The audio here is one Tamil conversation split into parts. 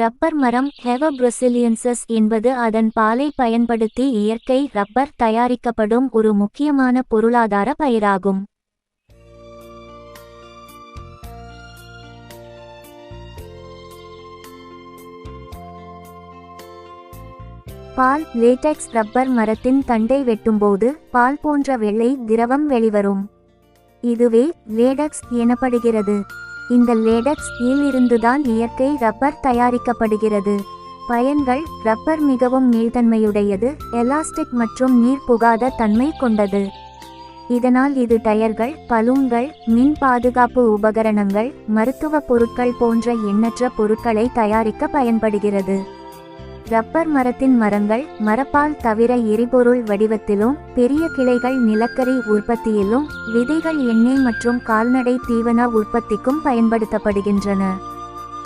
ரப்பர் மரம் ஹெவ பிரசிலியன்சஸ் என்பது அதன் பாலை பயன்படுத்தி இயற்கை ரப்பர் தயாரிக்கப்படும் ஒரு முக்கியமான பொருளாதார பயிராகும். பால் லேட்டெக்ஸ் ரப்பர் மரத்தின் தண்டை வெட்டும்போது பால் போன்ற வெள்ளை திரவம் வெளிவரும். இதுவே லேடக்ஸ் எனப்படுகிறது. இந்த லேடக்ஸ் இல் இருந்துதான் இயற்கை ரப்பர் தயாரிக்கப்படுகிறது. பயன்கள் ரப்பர் மிகவும் நீள்தன்மையுடையது எலாஸ்டிக் மற்றும் நீர் புகாத தன்மை கொண்டது. இதனால் இது டயர்கள் பலூன்கள் மின் பாதுகாப்பு உபகரணங்கள் மருத்துவ பொருட்கள் போன்ற எண்ணற்ற பொருட்களை தயாரிக்க பயன்படுகிறது. ரப்பர் மரத்தின் மரங்கள் மரப்பால் தவிர எரிபொருள் வடிவத்திலும் பெரிய கிளைகள் நிலக்கரி உற்பத்தியிலும் விதைகள் எண்ணெய் மற்றும் கால்நடை தீவன உற்பத்திக்கும் பயன்படுத்தப்படுகின்றன.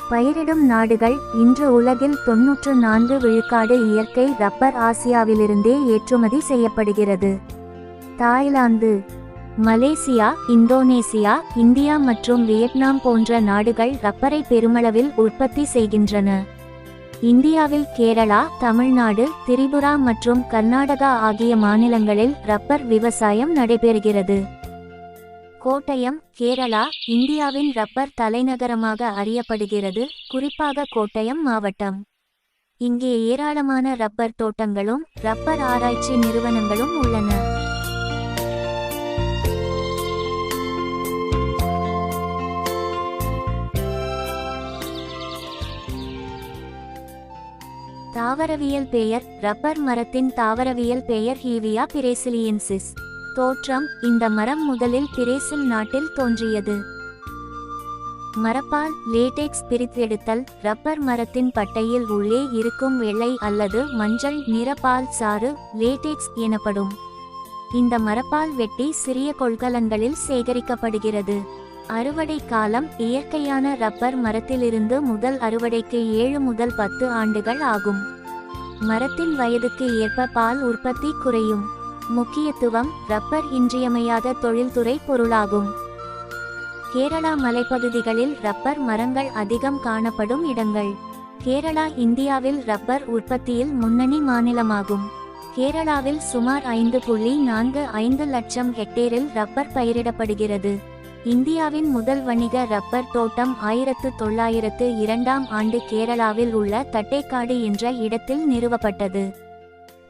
பயிரிடும் நாடுகள் இன்று உலகில் தொன்னூற்று நான்கு விழுக்காடு இயற்கை ரப்பர் ஆசியாவிலிருந்தே ஏற்றுமதி செய்யப்படுகிறது. தாய்லாந்து மலேசியா இந்தோனேசியா இந்தியா மற்றும் வியட்நாம் போன்ற நாடுகள் ரப்பரை பெருமளவில் உற்பத்தி செய்கின்றன. இந்தியாவில் கேரளா தமிழ்நாடு திரிபுரா மற்றும் கர்நாடகா ஆகிய மாநிலங்களில் ரப்பர் விவசாயம் நடைபெறுகிறது. கோட்டயம் கேரளா இந்தியாவின் ரப்பர் தலைநகரமாக அறியப்படுகிறது. குறிப்பாக கோட்டயம் மாவட்டம். இங்கே ஏராளமான ரப்பர் தோட்டங்களும் ரப்பர் ஆராய்ச்சி நிறுவனங்களும் உள்ளன. தாவரவியல் பெயர் ரப்பர் மரத்தின் தாவரவியல் பெயர் ஹீவியா பிரேசிலியன்சிஸ். தோற்றம் இந்த மரம் முதலில் பிரேசில் நாட்டில் தோன்றியது. மரப்பால் லேடெக்ஸ் பிரித்தெடுத்தல் ரப்பர் மரத்தின் பட்டையில் உள்ளே இருக்கும் வெள்ளை அல்லது மஞ்சள் நிறப்பால் சாறு லேடெக்ஸ் எனப்படும். இந்த மரப்பால் வெட்டி சிறிய கொள்கலன்களில் சேகரிக்கப்படுகிறது. அறுவடை காலம் இயற்கையான ரப்பர் மரத்திலிருந்து முதல் அறுவடைக்கு ஏழு முதல் பத்து ஆண்டுகள் ஆகும். மரத்தின் வயதுக்கு ஏற்ப பால் உற்பத்தி குறையும். முக்கியத்துவம் ரப்பர் இன்றியமையாத தொழில்துறை பொருளாகும். கேரளா மலைப்பகுதிகளில் ரப்பர் மரங்கள் அதிகம் காணப்படும் இடங்கள். கேரளா இந்தியாவில் ரப்பர் உற்பத்தியில் முன்னணி மாநிலமாகும். கேரளாவில் சுமார் ஐந்து புள்ளி நான்கு ஐந்து லட்சம் ஹெக்டேரில் ரப்பர் பயிரிடப்படுகிறது. இந்தியாவின் முதல் வணிக ரப்பர் தோட்டம் ஆயிரத்து தொள்ளாயிரத்து இரண்டாம் ஆண்டு கேரளாவில் உள்ள தட்டேக்காடு என்ற இடத்தில் நிறுவப்பட்டது.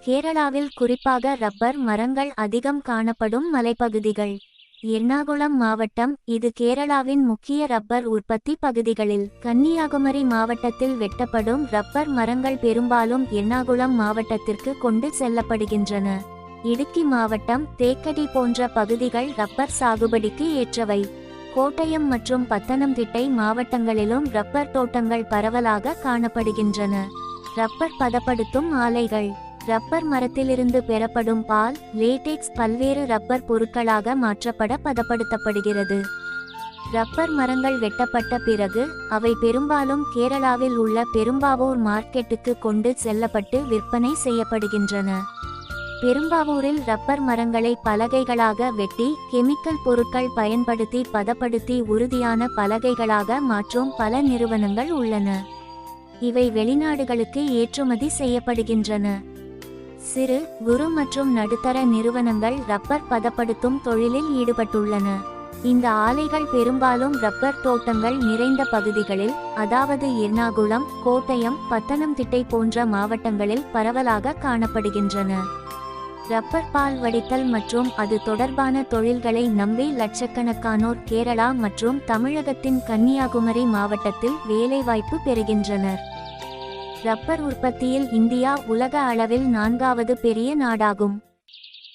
கேரளாவில் குறிப்பாக ரப்பர் மரங்கள் அதிகம் காணப்படும் மலைப்பகுதிகள். எர்ணாகுளம் மாவட்டம் இது கேரளாவின் முக்கிய ரப்பர் உற்பத்தி பகுதிகளில். கன்னியாகுமரி மாவட்டத்தில் வெட்டப்படும் ரப்பர் மரங்கள் பெரும்பாலும் எர்ணாகுளம் மாவட்டத்திற்கு கொண்டு செல்லப்படுகின்றன. இடுக்கி மாவட்டம் தேக்கடி போன்ற பகுதிகள் ரப்பர் சாகுபடிக்கு ஏற்றவை. கோட்டயம் மற்றும் பத்தனம்திட்டை மாவட்டங்களிலும் ரப்பர் தோட்டங்கள் பரவலாக காணப்படுகின்றன. ரப்பர் பதப்படுத்தும் ஆலைகள். ரப்பர் மரத்திலிருந்து பெறப்படும் பால் லேடெக்ஸ் பல்வேறு ரப்பர் பொருட்களாக மாற்றப்பட பதப்படுத்தப்படுகிறது. ரப்பர் மரங்கள் வெட்டப்பட்ட பிறகு அவை பெரும்பாலும் கேரளாவில் உள்ள பெரும்பாவூர் மார்க்கெட்டுக்கு கொண்டு செல்லப்பட்டு விற்பனை செய்யப்படுகின்றன. பெரும்பாவூரில் ரப்பர் மரங்களை பலகைகளாக வெட்டி கெமிக்கல் பொருட்கள் பயன்படுத்தி பதப்படுத்தி உறுதியான பலகைகளாக மாற்றும் பல நிறுவனங்கள் உள்ளன. இவை வெளிநாடுகளுக்கு ஏற்றுமதி செய்யப்படுகின்றன. சிறு குறு மற்றும் நடுத்தர நிறுவனங்கள் ரப்பர் பதப்படுத்தும் தொழிலில் ஈடுபட்டுள்ளன. இந்த ஆலைகள் பெரும்பாலும் ரப்பர் தோட்டங்கள் நிறைந்த பகுதிகளில் அதாவது எர்ணாகுளம் கோட்டயம் பத்தனம்திட்டை போன்ற மாவட்டங்களில் பரவலாக காணப்படுகின்றன. ரப்பர் பால் வடித்தல் மற்றும் அது தொடர்பான தொழில்களை நம்பி லட்சக்கணக்கானோர் கேரளா மற்றும் தமிழகத்தின் கன்னியாகுமரி மாவட்டத்தில் வேலைவாய்ப்பு பெறுகின்றனர். ரப்பர் உற்பத்தியில் இந்தியா உலக அளவில் நான்காவது பெரிய நாடாகும்.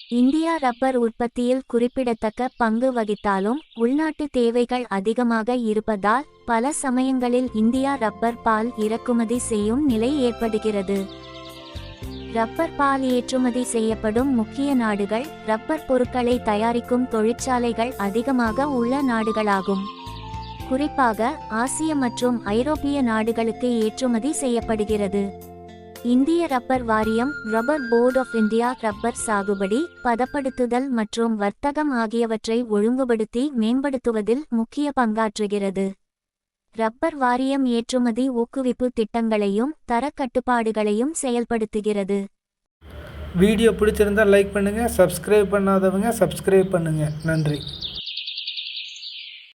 இந்தியா ரப்பர் உற்பத்தியில் குறிப்பிடத்தக்க பங்கு வகித்தாலும் உள்நாட்டு தேவைகள் அதிகமாக இருப்பதால் பல சமயங்களில் இந்தியா ரப்பர் பால் இறக்குமதி செய்யும் நிலை ஏற்படுகிறது. ரப்பர் பால் ஏற்றுமதி செய்யப்படும் முக்கிய நாடுகள் ரப்பர் பொருட்களை தயாரிக்கும் தொழிற்சாலைகள் அதிகமாக உள்ள நாடுகளாகும். குறிப்பாக ஆசிய மற்றும் ஐரோப்பிய நாடுகளுக்கு ஏற்றுமதி செய்யப்படுகிறது. இந்திய ரப்பர் வாரியம் rubber board of India rubber சாகுபடி பதப்படுத்துதல் மற்றும் வர்த்தகம் ஆகியவற்றை ஒழுங்குபடுத்தி மேம்படுத்துவதில் முக்கிய பங்காற்றுகிறது. ரப்பர் வாரியம் ஏற்றுமதி ஊக்குவிப்பு திட்டங்களையும் தர கட்டுப்பாடுகளையும் செயல்படுத்துகிறது. வீடியோ பிடிச்சிருந்தா லைக் பண்ணுங்கள் சப்ஸ்கிரைப் பண்ணாதவங்க சப்ஸ்கிரைப் பண்ணுங்கள் நன்றி.